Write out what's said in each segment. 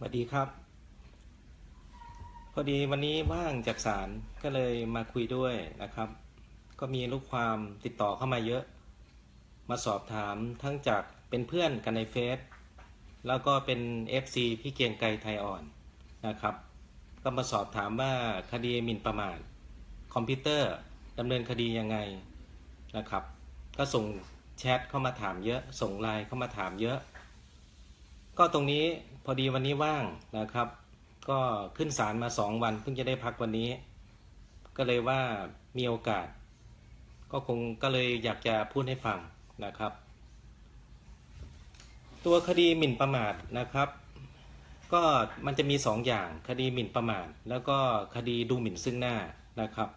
สวัสดีครับ พอดีวันนี้ว่างจากศาลก็เลยมาคุยด้วยนะครับ ก็มีลูกความติดต่อเข้ามาเยอะ มาสอบถามทั้งจากเป็นเพื่อนกันในเฟซแล้วก็เป็น FC พี่เกียงไกรไทยอ่อนนะครับ ก็มาสอบถามว่าคดีหมิ่นประมาทคอมพิวเตอร์ดำเนินคดียังไงนะครับ ก็ส่งแชทเข้ามาถามเยอะ ส่งไลน์เข้ามาถามเยอะ ก็ตรงนี้ อดีวันนี้ว่างนะครับ ก็ขึ้นศาลมาสองวัน เพิ่งจะได้พักวันนี้ ก็เลยว่ามีโอกาส ก็คงก็เลยอยากจะพูดให้ฟังนะครับ ตัวคดีหมิ่นประมาทนะครับ ก็มันจะมีสองอย่างคดีหมิ่นประมาทแล้วก็คดีดูหมิ่นซึ่งหน้านะครับ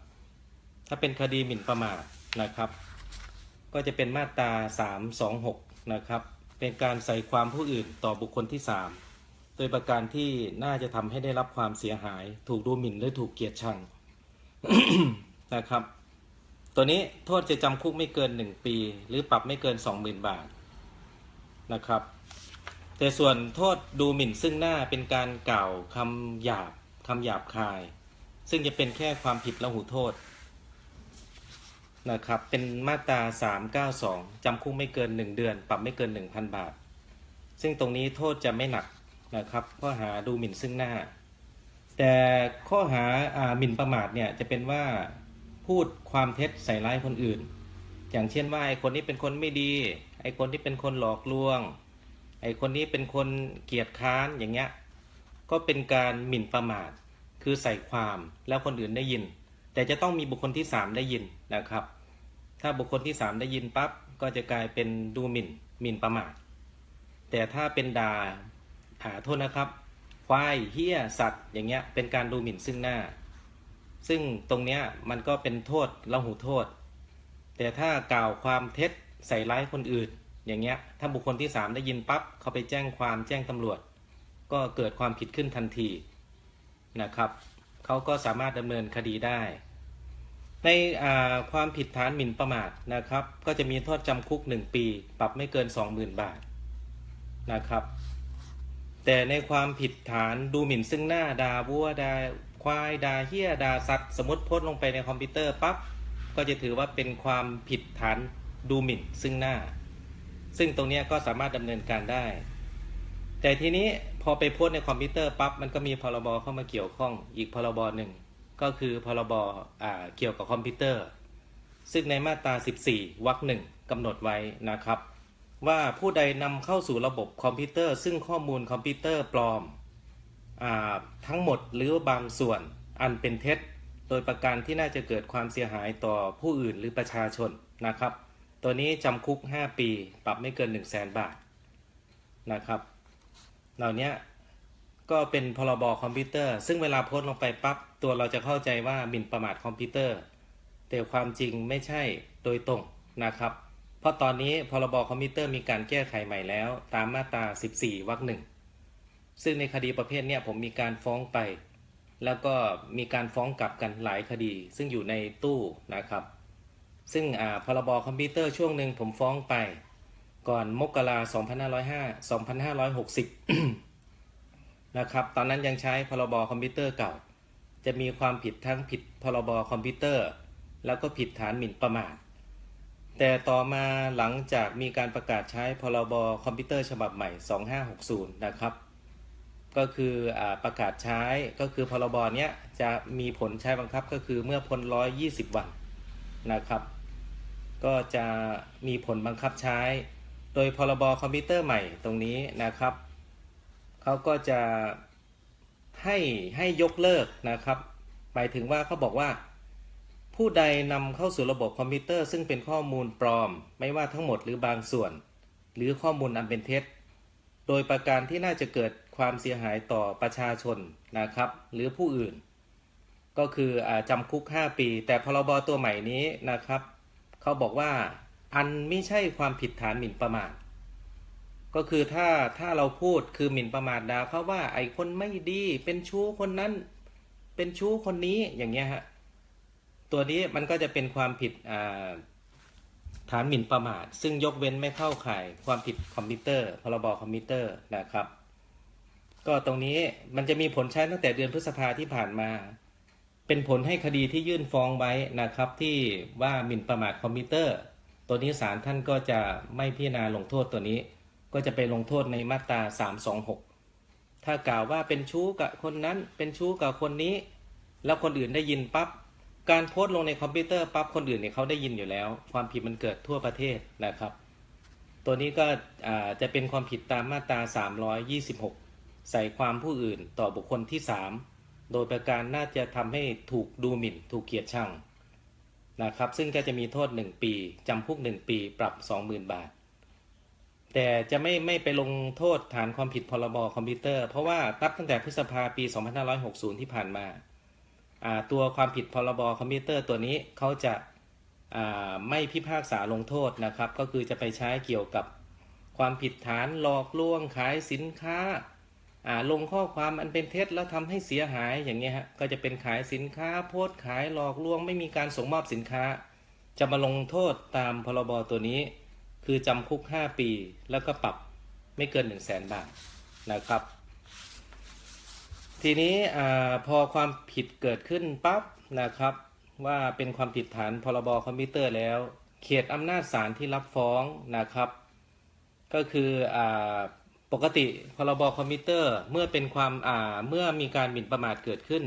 ถ้าเป็นคดีหมิ่นประมาทนะครับ ก็จะเป็นมาตรา326นะครับเป็นการใส่ความผู้อื่นต่อบุคคลที่3 ดยประการที่น่าจะทำให้ได้รับความเสียหาย ถูกดูหมิ่นหรือถูกเกลียดชังนะครับ ตัวนี้โทษจะจำคุกไม่เกิน 1 ปี หรือปรับไม่เกิน 20,000 บาทนะครับ แต่ส่วนโทษดูหมิ่นซึ่งหน้าเป็นการกล่าวคำหยาบคำหยาบคาย ซึ่งจะเป็นแค่ความผิดละหูโทษนะครับ เป็นมาตรา 392 จำคุกไม่เกิน 1 เดือน ปรับไม่เกิน 1,000 บาท ซึ่งตรงนี้โทษจะไม่หนัก นะครับข้อหาดูหมิ่นซึ่งหน้า แต่ข้อหาอ่าหมิ่นประมาทเนี่ยจะเป็นว่าพูดความเท็จใส่ร้ายคนอื่น อย่างเช่นว่าไอ้คนนี้เป็นคนไม่ดีไอ้คนที่เป็นคนหลอกลวงไอ้คนนี้เป็นคนเกียจค้านอย่างเงี้ยก็เป็นการหมิ่นประมาท คือใส่ความแล้วคนอื่นได้ยิน แต่จะต้องมีบุคคลที่สามได้ยินนะครับ ถ้าบุคคลที่สามได้ยินปั๊บก็จะกลายเป็นดูหมิ่นหมิ่นประมาท แต่ถ้าเป็นด่า อ่าโทษนะครับ ควายเฮี้ยสัตว์อย่างเงี้ยเป็นการดูหมิ่นซึ่งหน้า ซึ่งตรงเนี้ยมันก็เป็นโทษละหูโทษ แต่ถ้ากล่าวความเท็จใส่ร้ายคนอื่น อย่างเงี้ยถ้าบุคคลที่สามได้ยินปั๊บเขาไปแจ้งความแจ้งตำรวจ ก็เกิดความผิดขึ้นทันทีนะครับเขาก็สามารถดำเนินคดีได้ ในความผิดฐานหมิ่นประมาทนะครับ ก็จะมีโทษจำคุก 1 ปี ปรับไม่เกิน 20,000 บาทนะครับ แต่ในความผิดฐานดูหมิ่นซึ่งหน้าด่าวัวด่าควายด่าเฮี้ยด่าสัตว์สมมติโพสต์ลงไปในคอมพิวเตอร์ปั๊บก็จะถือว่าเป็นความผิดฐานดูหมิ่นซึ่งหน้า ซึ่งตรงนี้ก็สามารถดำเนินการได้ แต่ทีนี้พอไปโพสต์ในคอมพิวเตอร์ปั๊บมันก็มีพรบเข้ามาเกี่ยวข้องอีกพรบหนึ่งก็คือพรบเกี่ยวกับคอมพิวเตอร์ ซึ่งในมาตรา 14วรรคหนึ่งกำหนดไว้นะครับ ว่าผู้ใดนำเข้าสู่ระบบคอมพิวเตอร์ ซึ่งข้อมูลคอมพิวเตอร์ปลอมอทั้งหมดหรือบางส่วนอันเป็นเท็จ โดยประการที่น่าจะเกิดความเสียหายต่อผู้อื่นหรือประชาชนนะครับ ตัวนี้จำคุก 5 ปี ปรับไม่เกิน 1 0 0 0 0แสนบาทนะครับเหล่านี้ก็เป็นพรบคอมพิวเตอร์ ซึ่งเวลาโพสต์ลงไปปั๊บตัวเราจะเข้าใจว่าหมิ่นประมาทคอมพิวเตอร์ แต่ความจริงไม่ใช่โดยตรงนะครับ เพราะตอนนี้พรบคอมพิวเตอร์มีการแก้ไขใหม่แล้ว ตามมาตรา 14 วรรคหนึ่งซึ่งในคดีประเภทนี้ผมมีการฟ้องไป แล้วก็มีการฟ้องกลับกันหลายคดี ซึ่งอยู่ในตู้นะครับ ซึ่งพรบคอมพิวเตอร์ช่วงหนึ่งผมฟ้องไป ก่อนมกรา2505 2560 นะครับ ตอนนั้นยังใช้พรบคอมพิวเตอร์เก่า จะมีความผิดทั้งผิดพรบคอมพิวเตอร์ แล้วก็ผิดฐานหมิ่นประมาท แต่ต่อมาหลังจากมีการประกาศใช้พรบคอมพิวเตอร์ฉบับใหม่ 2560 นะครับ ก็คืออประกาศใช้ก็คือพรบเนี้ยจะมีผลใช้บังคับก็คือเมื่อพ้น 120 วันนะครับ ก็จะมีผลบังคับใช้ โดยพรบคอมพิวเตอร์ใหม่ตรงนี้นะครับเขาก็จะให้ให้ยกเลิกนะครับ หมายถึงว่าเขาบอกว่า ผู้ใดนำเข้าสู่ระบบคอมพิวเตอร์ซึ่งเป็นข้อมูลปลอม ไม่ว่าทั้งหมดหรือบางส่วน หรือข้อมูลอันเป็นเท็จ โดยประการที่น่าจะเกิดความเสียหายต่อประชาชนนะครับ หรือผู้อื่น ก็คืออจำคุก 5 ปี แต่พรบตัวใหม่นี้นะครับ เขาบอกว่าอันไม่ใช่ความผิดฐานหมิ่นประมาทก็คือถ้าถ้าเราพูดคือหมิ่นประมาทดาเขาว่าไอ้คนไม่ดีเป็นชู้คนนั้น เป็นชู้คนนี้อย่างเงี้ยฮะ ตัวนี้มันก็จะเป็นความผิดฐานหมิ่นประมาท ซึ่งยกเว้นไม่เข้าข่ายความผิดคอมพิวเตอร์พรบคอมพิวเตอร์นะครับ ก็ตรงนี้มันจะมีผลใช้ตั้งแต่เดือนพฤษภาที่ผ่านมา เป็นผลให้คดีที่ยื่นฟ้องไว้นะครับ ที่ว่าหมิ่นประมาทคอมพิวเตอร์ ตัวนี้ศาลท่านก็จะไม่พิจารณาลงโทษตัวนี้ ก็จะไปลงโทษในมาตรา 326 ถ้ากล่าวว่าเป็นชู้กับคนนั้นเป็นชู้กับคนนี้ แล้วคนอื่นได้ยินปั๊บ การโพสต์ลงในคอมพิวเตอร์ปั๊บคนอื่นเนี่ยเขาได้ยินอยู่แล้ว ความผิดมันเกิดทั่วประเทศนะครับ ตัวนี้ก็จะเป็นความผิดตามมาตรา 326 ใส่ความผู้อื่นต่อบุคคลที่ 3 โดยประการน่าจะทำให้ถูกดูหมิ่น ถูกเกลียดชังนะครับ ซึ่งก็จะมีโทษ 1 ปีจำคุก 1 ปีปรับ 20,000 บาท แต่จะไม่ไม่ไปลงโทษฐานความผิดพรบคอมพิวเตอร์ เพราะว่านับตั้งแต่พฤษภาปี 2560 ที่ผ่านมา ตัวความผิดพรบคอมพิวเตอร์ตัวนี้เขาจะาไม่พิพากษาลงโทษนะครับ ก็คือจะไปใช้เกี่ยวกับความผิดฐานหลอกลวงขายสินค้าาลงข้อความอันเป็นเท็จแล้วทำให้เสียหายอย่างเงี้ยฮะก็จะเป็นขายสินค้าโพสขายหลอกลวงไม่มีการส่งมอบสินค้า จะมาลงโทษตามพรบตัวนี้ คือจำคุก 5 ปี แล้วก็ปรับไม่เกิน 1 0 0 0 0แสนบาทนะครับ ทีนี้พอความผิดเกิดขึ้นปั๊บนะครับ ว่าเป็นความผิดฐานพรบคอมพิวเตอร์แล้ว เขตอำนาจศาลที่รับฟ้องนะครับ ก็คืออปกติพรบคอมพิวเตอร์เมื่อเป็นความาเมื่อมีการหมิ่นประมาทเกิดขึ้น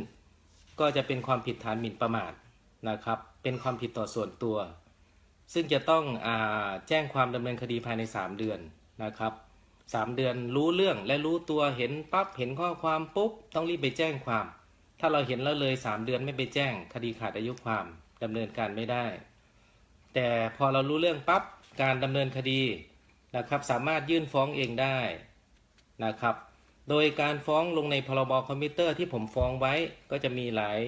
ก็จะเป็นความผิดฐานหมิ่นประมาทนะครับ เป็นความผิดต่อส่วนตัว ซึ่งจะต้องอแจ้งความดำเนินคดีภายใน 3 เดือนนะครับ 3เดือนรู้เรื่องและรู้ตัวเห็นปั๊บเห็นข้อความปุ๊บต้องรีบไปแจ้งความ ถ้าเราเห็นแล้วเลย3เดือนไม่ไปแจ้ง คดีขาดอายุความดำเนินการไม่ได้ แต่พอเรารู้เรื่องปั๊บการดำเนินคดีนะครับ สามารถยื่นฟ้องเองได้นะครับ โดยการฟ้องลงในพรบคอมพิวเตอร์ที่ผมฟ้องไว้ก็จะมีหลาย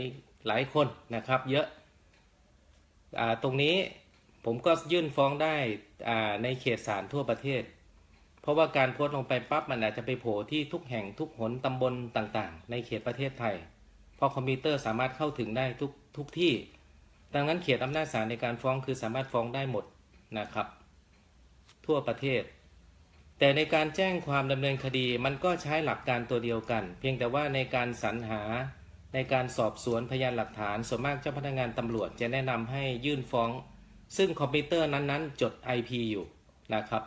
หลายคนนะครับ เยอะอ่าตรงนี้ผมก็ยื่นฟ้องได้อ่าในเขตศาลทั่วประเทศ เพราะว่าการโพสต์ลงไปปั๊บมันอาจจะไปโผล่ที่ทุกแห่งทุกหนตำบลต่างๆ ในเขตประเทศไทย เพราะคอมพิวเตอร์สามารถเข้าถึงได้ทุกทุกที่ ดังนั้นเขตอำนาจศาลในการฟ้องคือสามารถฟ้องได้หมดนะครับ ทั่วประเทศ แต่ในการแจ้งความดำเนินคดีมันก็ใช้หลักการตัวเดียวกัน เพียงแต่ว่าในการสรรหาในการสอบสวนพยานหลักฐานส่วนมากเจ้าพนักงานตำรวจจะแนะนำให้ยื่นฟ้อง ซึ่งคอมพิวเตอร์นั้นๆ จด IP อยู่นะครับ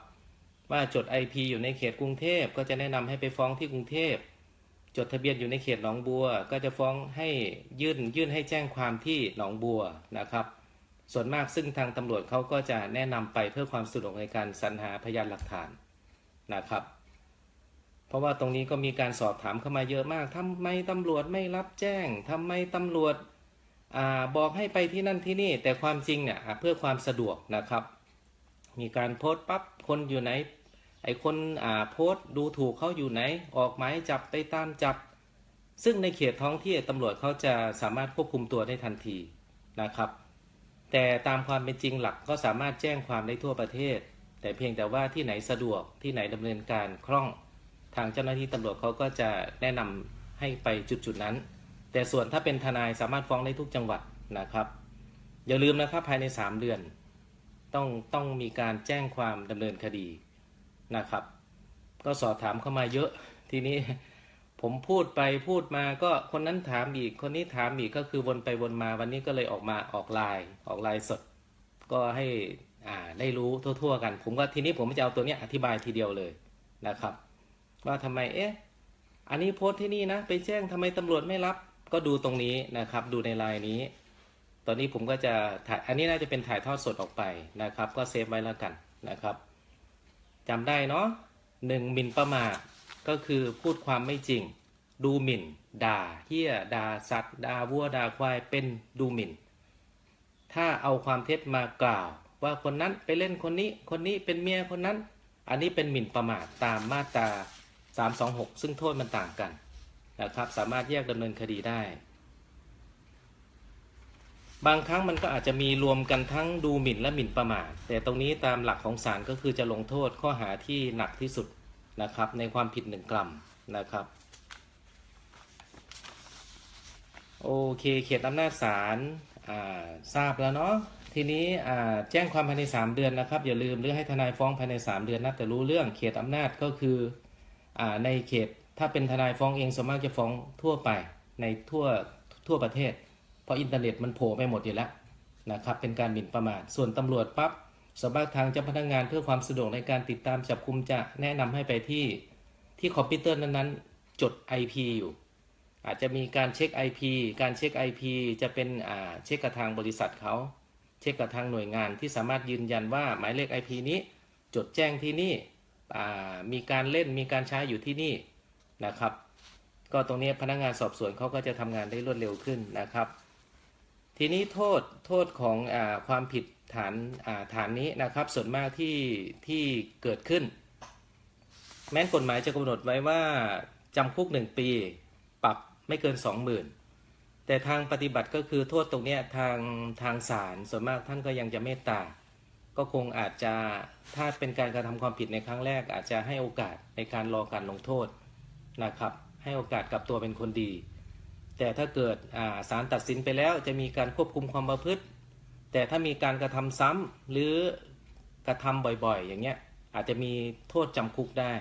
ว่าจด IP อยู่ในเขตกรุงเทพก็จะแนะนำให้ไปฟ้องที่กรุงเทพ จดทะเบียนอยู่ในเขตหนองบัว ก็จะฟ้องให้ยื่นยื่นให้แจ้งความที่หนองบัวนะครับ ส่วนมากซึ่งทางตำรวจเขาก็จะแนะนำไปเพื่อความสะดวกในการสรรหาพยานหลักฐานนะครับ เพราะว่าตรงนี้ก็มีการสอบถามเข้ามาเยอะมากทำไมตำรวจไม่รับแจ้งทำไมตำรวจอบอกให้ไปที่นั่นที่นี่ แต่ความจริงเนี่ยเพื่อความสะดวกนะครับ มีการโพสต์ปั๊บคนอยู่ไหน ไอคนอ่าโพสต์ดูถูกเขาอยู่ไหน ออกหมายจับไปตามจับ ซึ่งในเขตท้องที่ตำรวจเขาจะสามารถควบคุมตัวได้ทันทีนะครับ แต่ตามความเป็นจริงหลักก็สามารถแจ้งความได้ทั่วประเทศ แต่เพียงแต่ว่าที่ไหนสะดวกที่ไหนดำเนินการคล่อง ทางเจ้าหน้าที่ตำรวจเขาก็จะแนะนำให้ไปจุดจุดๆนั้น แต่ส่วนถ้าเป็นทนายสามารถฟ้องได้ทุกจังหวัดนะครับ อย่าลืมนะครับภายใน 3 เดือน ต้องต้องมีการแจ้งความดำเนินคดี นะครับ ก็สอบถามเข้ามาเยอะ ทีนี้ผมพูดไปพูดมาก็คนนั้นถามอีก คนนี้ถามอีกก็คือวนไปวนมาวันนี้ก็เลยออกมาออกไลน์ออกไลน์สด ก็ให้อ่าได้รู้ทั่วๆกัน ผมก็ทีนี้ผมจะเอาตัวเนี้ยอธิบายทีเดียวเลยนะครับ ว่าทำไมเอ๊ะอันนี้โพสต์ที่นี่นะ ไปแจ้งทำไมตำรวจไม่รับ ก็ดูตรงนี้นะครับ ดูในไลน์นี้ ตอนนี้ผมก็จะถ่ายอันนี้น่าจะเป็นถ่ายทอดสดออกไปนะครับ ก็เซฟไว้แล้วกันนะครับ จำได้เนาะหนึ่งหมิ่นประมาทก็คือพูดความไม่จริง ดูหมิ่น ด่าเหี้ยด่าสัตว์ด่าวัวด่าควายเป็นดูหมิ่น ถ้าเอาความเท็จมากล่าว ว่าคนนั้นไปเล่นคนนี้ คนนี้เป็นเมียคนนั้น อันนี้เป็นหมิ่นประมาทตามมาตรา326 ซึ่งโทษมันต่างกันนะครับ สามารถแยกดำเนินคดีได้ บางครั้งมันก็อาจจะมีรวมกันทั้งดูหมิ่นและหมิ่นประมาทแต่ตรงนี้ตามหลักของศาลก็คือจะลงโทษข้อหาที่หนักที่สุดนะครับ ในความผิดหนึ่งกรัมนะครับ โอเคเขตอำนาจศาลทราบแล้วเนาะทีนี้แจ้งความภายใน 3 เดือนนะครับ อย่าลืมหรือให้ทนายฟ้องภายใน 3 เดือนนับแต่รู้เรื่องเขตอำนาจก็คืออในเขตถ้าเป็นทนายฟ้องเองส่วนมากจะฟ้องทั่วไปในทั่วทั่วประเทศ ราะอินเทอร์เน็ตมันโผล่ไปหมดอยู่แล้วนะครับเป็นการหมิ่นประมาทส่วนตำรวจปั๊บสวนมากทางเจ้าพนักงานเพื่อความสะดวกในการติดตามจับกุมจะแนะนำให้ไปที่ที่คอมพิวเตอร์นั้นๆ จด IP อยู่อาจจะมีการเช็ค IP การเช็ค IP จะเป็นอ่าเช็คกับทางบริษัทเขาเช็คกับทางหน่วยงานที่สามารถยืนยันว่าหมายเลข IP นี้ จดแจ้งที่นี่อ่ามีการเล่นมีการใช้อยู่ที่นี่นะครับ ก็ตรงนี้พนักงานสอบสวนเขาก็จะทำงานได้รวดเร็วขึ้นนะครับ ทีนี้โทษโทษของอความผิดฐานฐานนี้นะครับ ส่วนมากที่ที่เกิดขึ้น แม้นกฎหมายจะกำหนดไว้ว่าจำคุกหนึ่งปี ปรับไม่เกินสองหมื่นแต่ทางปฏิบัติก็คือโทษตรงนี้ทางทางศาลส่วนมากท่านก็ยังจะเมตตา ก็คงอาจจะถ้าเป็นการกระทำความผิดในครั้งแรก อาจจะให้โอกาสในการรอการลงโทษนะครับ ให้โอกาสกลับตัวเป็นคนดี แต่ถ้าเกิดอ่าศาลตัดสินไปแล้วจะมีการควบคุมความประพฤติ แต่ถ้ามีการกระทำซ้ำหรือกระทำบ่อยๆ อย่างเงี้ยอาจจะมีโทษจำคุกได้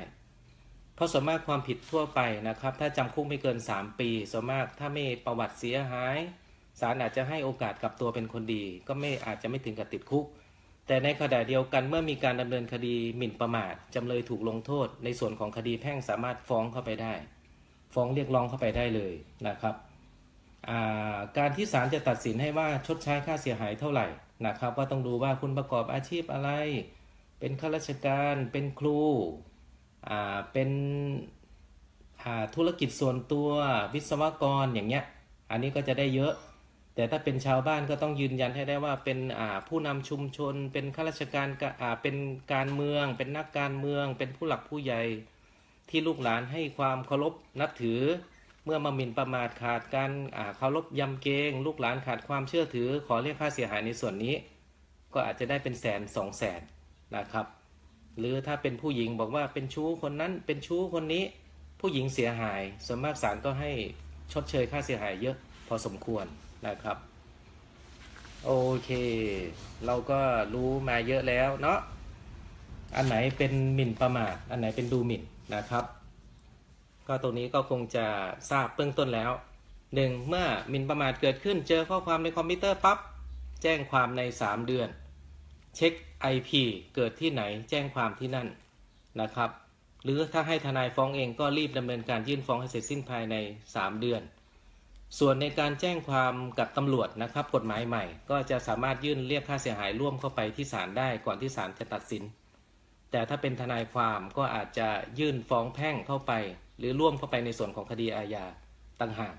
เพราะส่วนมากความผิดทั่วไปนะครับ ถ้าจำคุกไม่เกิน 3 ปีส่วนมากถ้าไม่ประวัติเสียหายศาลอาจจะให้โอกาสกลับตัวเป็นคนดี ก็ไม่อาจจะไม่ถึงกับติดคุก แต่ในขณะเดียวกันเมื่อมีการดำเนินคดีหมิ่นประมาทจำเลยถูกลงโทษ ในส่วนของคดีแพ่งสามารถฟ้องเข้าไปได้ ฟ้องเรียกร้องเข้าไปได้เลยนะครับ การที่ศาลจะตัดสินให้ว่าชดใช้ค่าเสียหายเท่าไหร่นะครับ ว่าต้องดูว่าคุณประกอบอาชีพอะไร เป็นข้าราชการ เป็นครูเป็นธุรกิจส่วนตัววิศวกรอย่างเงี้ย อันนี้ก็จะได้เยอะ แต่ถ้าเป็นชาวบ้านก็ต้องยืนยันให้ได้ว่าเป็นผู้นำชุมชน เป็นข้าราชการาเป็นการเมือง เป็นนักการเมือง เป็นผู้หลักผู้ใหญ่ที่ลูกหลานให้ความเคารพนับถือ เมื่อมาหมิ่นประมาทขาดการเคารพยำเกรงลูกหลานขาดความเชื่อถือ ขอเรียกค่าเสียหายในส่วนนี้ ก็อาจจะได้เป็นแสนสองแสนนะครับ หรือถ้าเป็นผู้หญิงบอกว่าเป็นชู้คนนั้นเป็นชู้คนนี้ ผู้หญิงเสียหาย ส่วนมากศาลก็ให้ชดเชยค่าเสียหายเยอะพอสมควรนะครับ โอเค เราก็รู้มาเยอะแล้วเนาะอันไหนเป็นหมิ่นประมาทอันไหนเป็นดูหมิ่นนะครับ ก็ตรงนี้ก็คงจะทราบเบื้องต้นแล้วหนึ่งเมื่อมินประมาทเกิดขึ้นเจอข้อความในคอมพิวเตอร์ปั๊บแจ้งความใน 3 เดือน เช็ค IP เกิดที่ไหนแจ้งความที่นั่นนะครับ หรือถ้าให้ทนายฟ้องเองก็รีบดำเนินการยื่นฟ้องให้เสร็จสิ้นภายใน 3 เดือน ส่วนในการแจ้งความกับตำรวจนะครับ กฎหมายใหม่ ก็จะสามารถยื่นเรียกค่าเสียหายร่วมเข้าไปที่ศาลได้ก่อนที่ศาลจะตัดสิน แต่ถ้าเป็นทนายความก็อาจจะยื่นฟ้องแพ่งเข้าไป หรือร่วมเข้าไปในส่วนของคดีอาญาต่างหาก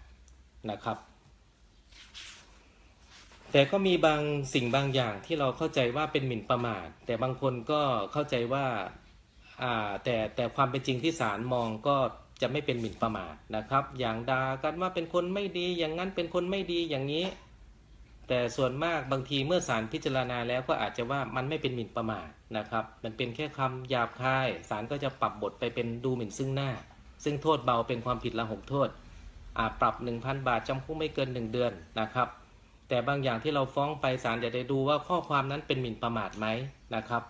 นะครับ แต่ก็มีบางสิ่งบางอย่างที่เราเข้าใจว่าเป็นหมิ่นประมาท แต่บางคนก็เข้าใจว่าแต่แต่ความเป็นจริงที่ศาลมองก็จะไม่เป็นหมิ่นประมาทนะครับ อย่างด่ากันว่าเป็นคนไม่ดีอย่างนั้นเป็นคนไม่ดีอย่างนี้ แต่ส่วนมากบางทีเมื่อศาลพิจารณาแล้วก็อาจจะว่ามันไม่เป็นหมิ่นประมาทนะครับ มันเป็นแค่คำหยาบคายศาลก็จะปรับบทไปเป็นดูหมิ่นซึ่งหน้า ซึ่งโทษเบาเป็นความผิดละหกโทษอ่าปรับ 1,000 บาทจำคุกไม่เกิน 1 เดือนนะครับ แต่บางอย่างที่เราฟ้องไปศาลจะได้ดูว่าข้อความนั้นเป็นหมิ่นประมาทไหมนะครับ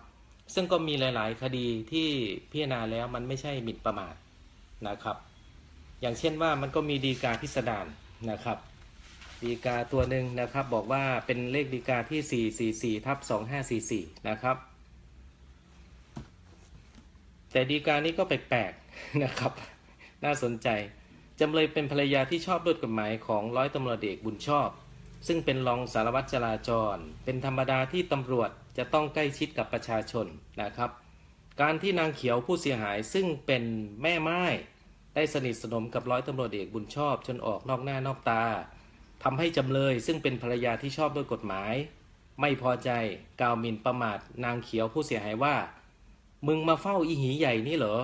ซึ่งก็มีหลาย ๆ คดีที่พิจารณาแล้วมันไม่ใช่หมิ่นประมาทนะครับ อย่างเช่นว่ามันก็มีดีกาพิสดารนะครับดีกาตัวหนึ่งนะครับบอกว่าเป็นเลขดีกาที่ 444ทับ2544 นะครับ แต่ดีกานี้ก็แปลกๆนะครับ น่าสนใจ จำเลยเป็นภรรยาที่ชอบด้วยกฎหมายของร้อยตำรวจเอกบุญชอบ ซึ่งเป็นรองสารวัตรจราจร เป็นธรรมดาที่ตำรวจจะต้องใกล้ชิดกับประชาชนนะครับ การที่นางเขียวผู้เสียหายซึ่งเป็นแม่ไม้ได้สนิทสนมกับร้อยตำรวจเอกบุญชอบจนออกนอกหน้านอกตาทำให้จำเลยซึ่งเป็นภรรยาที่ชอบด้วยกฎหมายไม่พอใจกาวมินประมาทนางเขียวผู้เสียหายว่า มึงมาเฝ้าอีหีใหญ่นี่เหรอ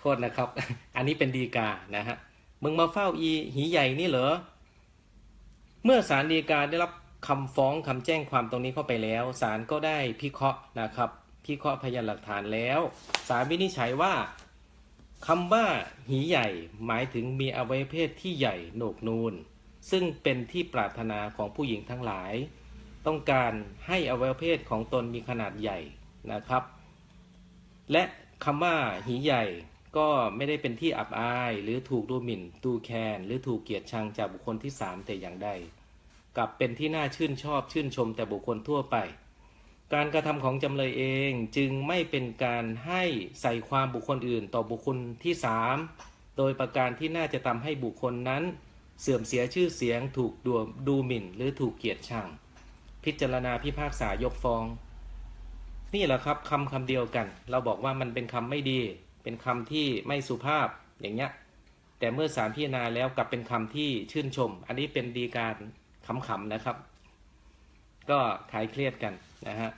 โทษนะครับ อันนี้เป็นดีกานะฮะมึงมาเฝ้าอีหีใหญ่นี่เหรอ เมื่อศาลฎีกาได้รับคำฟ้องคำแจ้งความตรงนี้เข้าไปแล้วศาลก็ได้พิเคราะห์นะครับพิเคราะห์พยานหลักฐานแล้วศาลวินิจฉัยว่าคำว่าหีใหญ่หมายถึงมีอวัยเพศที่ใหญ่โหนกนูน ซึ่งเป็นที่ปรารถนาของผู้หญิงทั้งหลาย ต้องการให้อวัยวเพศของตนมีขนาดใหญ่นะครับ และคำว่าหีใหญ่ ก็ไม่ได้เป็นที่อับอาย หรือถูกดูหมิ่นดูแคนหรือถูกเกลียดชังจากบุคคลที่สามแต่อย่างใดกลับเป็นที่น่าชื่นชอบชื่นชมแต่บุคคลทั่วไป การกระทำของจำเลยเองจึงไม่เป็นการให้ใส่ความบุคคลอื่นต่อบุคคลที่สามโดยประการที่น่าจะทำให้บุคคลนั้น เสื่อมเสียชื่อเสียงถูกดูดูหมิ่น หรือถูกเกลียดชัง พิจารณาพิพากษายกฟ้อง นี่แหละครับคำคำเดียวกัน เราบอกว่ามันเป็นคำไม่ดี เป็นคำที่ไม่สุภาพอย่างเงี้ยแต่เมื่อศาลพิจารณาแล้วกลับเป็นคำที่ชื่นชม อันนี้เป็นดีการขำๆนะครับ ก็คลายเครียดกันนะฮะ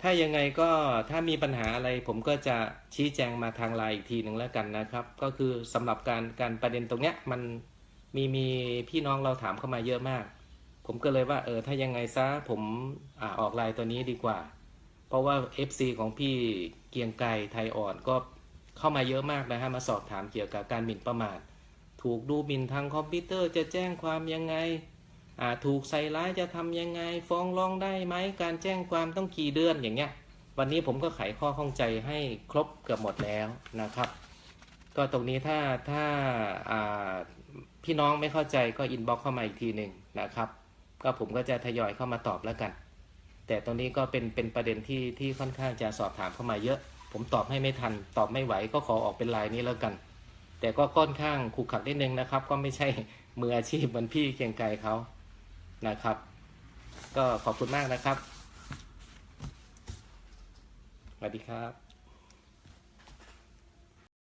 ถ้ายังไงก็ถ้ามีปัญหาอะไรผมก็จะชี้แจงมาทางไลน์อีกทีหนึ่งแล้วกันนะครับ ก็คือสำหรับการการประเด็นตรงเนี้ยมันมีมีพี่น้องเราถามเข้ามาเยอะมาก ผมก็เลยว่าเออถ้ายังไงซะผมอออกไลน์ตัวนี้ดีกว่า เพราะว่า FC ของพี่เกียงไกรไทยอ่อนก็เข้ามาเยอะมากนะฮะมาสอบถามเกี่ยวกับการหมิ่นประมาท ถูกดูหมิ่นทางคอมพิวเตอร์จะแจ้งความยังไงถูกใส่ร้ายจะทำยังไง ฟ้องร้องได้ไหมการแจ้งความต้องกี่เดือนอย่างเงี้ย วันนี้ผมก็ไขข้อข้องใจให้ครบเกือบหมดแล้วนะครับ ก็ตรงนี้ถ้าถ้าาพี่น้องไม่เข้าใจก็อินบ็อกเข้ามาอีกทีหนึ่งนะครับ ก็ผมก็จะทยอยเข้ามาตอบแล้วกัน แต่ตรงนี้ก็เป็นเป็นประเด็นที่ที่ค่อนข้างจะสอบถามเข้ามาเยอะ ผมตอบให้ไม่ทัน ตอบไม่ไหวก็ขอออกเป็นไลน์นี้แล้วกัน แต่ก็ค่อนข้างขรุกขักนิดนึงนะครับ ก็ไม่ใช่มืออาชีพเหมือนพี่เกียงไกรเขานะครับ ก็ขอบคุณมากนะครับสวัสดีครับ